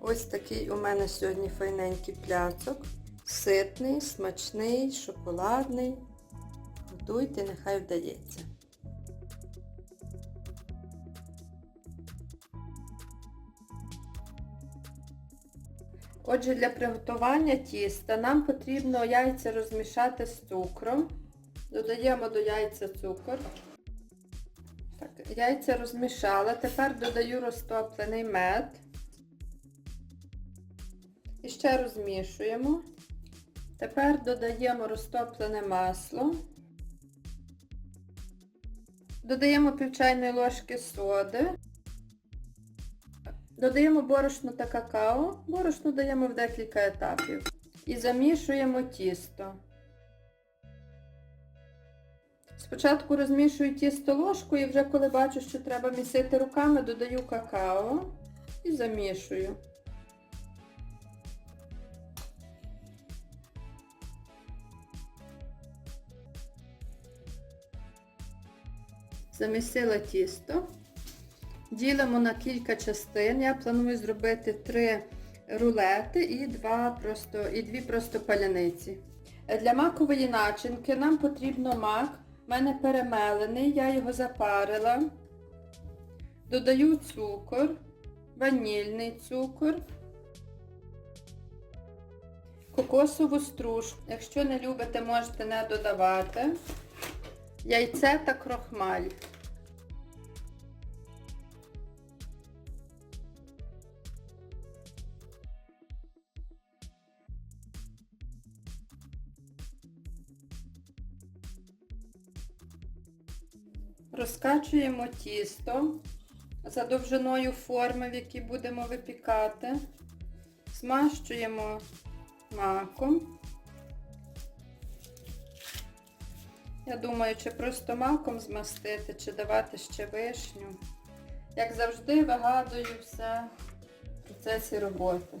Ось такий у мене сьогодні файненький пляцок. Ситний, смачний, шоколадний. Готуйте, нехай вдається. Отже, для приготування тіста нам потрібно яйця розмішати з цукром. Додаємо до яйця цукор. Так, яйця розмішала. Тепер додаю розтоплений мед. І ще розмішуємо. Тепер додаємо розтоплене масло. Додаємо пів чайної ложки соди. Додаємо борошно та какао. Борошно даємо в декілька етапів. І замішуємо тісто. Спочатку розмішую тісто ложкою і вже коли бачу, що треба місити руками, додаю какао і замішую. Замісила тісто. Ділимо на кілька частин. Я планую зробити три рулети і, два просто, і дві просто паляниці. Для макової начинки нам потрібно мак. У мене перемелений, я його запарила. Додаю цукор, ванільний цукор, кокосову стружку. Якщо не любите, можете не додавати. Яйце та крохмаль. Розкачуємо тісто за довжиною форми, в якій будемо випікати. Змащуємо маком. Я думаю, чи просто маком змастити, чи давати ще вишню. Як завжди, вигадую все в процесі роботи.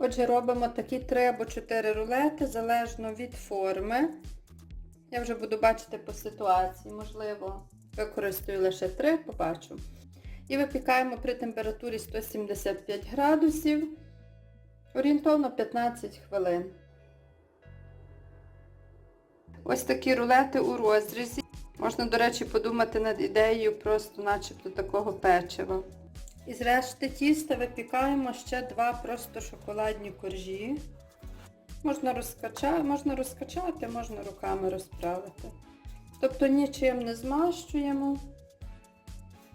Отже, робимо такі 3 або 4 рулети, залежно від форми. Я вже буду бачити по ситуації, можливо, використаю лише 3, побачу. І випікаємо при температурі 175 градусів, орієнтовно 15 хвилин. Ось такі рулети у розрізі. Можна, до речі, подумати над ідеєю просто начебто такого печива. Із решти тіста випікаємо ще два просто шоколадні коржі. Можна розкачати, можна розкачати, можна руками розправити. Тобто нічим не змащуємо.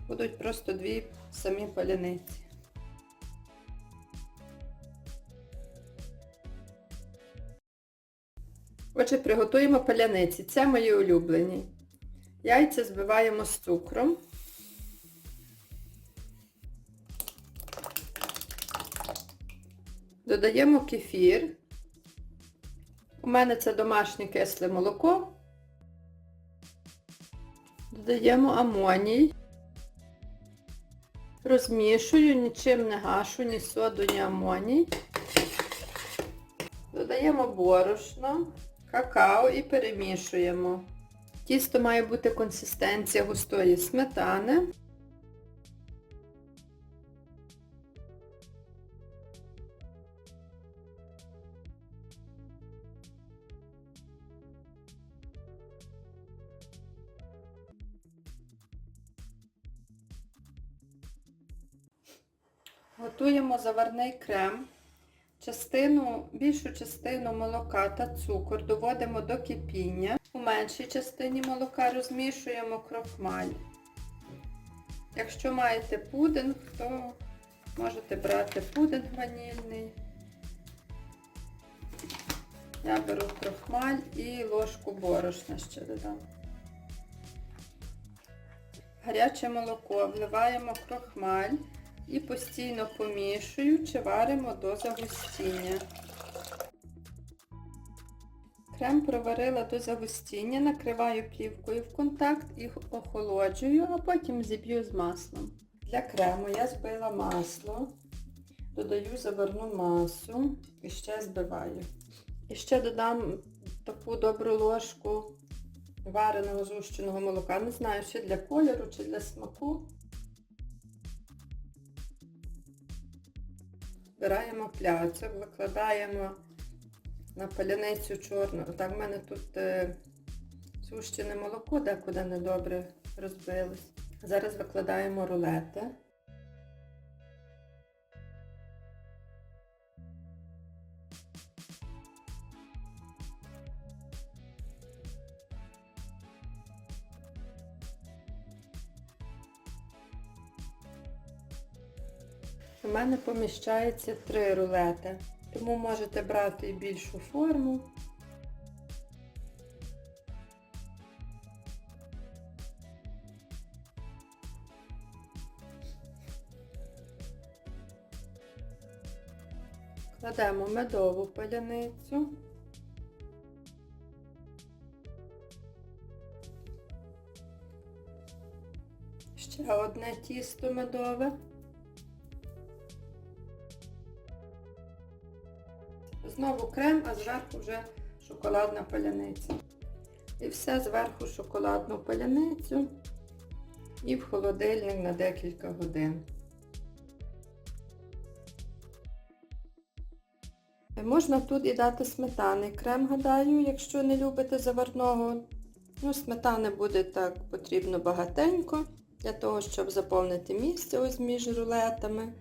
Будуть просто дві самі паляниці. Отже, приготуємо паляниці. Це мої улюблені. Яйця збиваємо з цукром. Додаємо кефір. У мене це домашнє кисле молоко. Додаємо амоній. Розмішую, нічим не гашу, ні соду, ні амоній. Додаємо борошно, какао і перемішуємо. Тісто має бути консистенція густої сметани. Готуємо заварний крем. Частину, більшу частину молока та цукор доводимо до кипіння. У меншій частині молока розмішуємо крохмаль. Якщо маєте пудинг, то Можете брати пудинг ванільний. Я беру крохмаль і ложку борошна ще додам. Гаряче молоко вливаємо крохмаль і постійно помішуючи варимо до загустіння. Крем проварила до загустіння, накриваю плівкою в контакт і охолоджую, а потім зіб'ю з маслом. Для крему я збила масло, додаю заварну масу і ще збиваю. І ще додам таку добру ложку вареного згущеного молока. Не знаю, чи для кольору, чи для смаку. Збираємо пляцок, викладаємо на паляницю чорну. Так, в мене тут е, сущене молоко декуди недобре розбилось. Зараз викладаємо рулети. У мене поміщається три рулети, тому можете брати і більшу форму. Кладемо медову паляницю. Ще одне тісто медове. Знову крем, а зверху вже шоколадна паляниця. І все зверху шоколадну паляницю і в холодильник на декілька годин. Можна тут і дати сметани. Крем, гадаю, якщо не любите заварного. Ну, сметани буде так потрібно багатенько, для того, щоб заповнити місце ось між рулетами.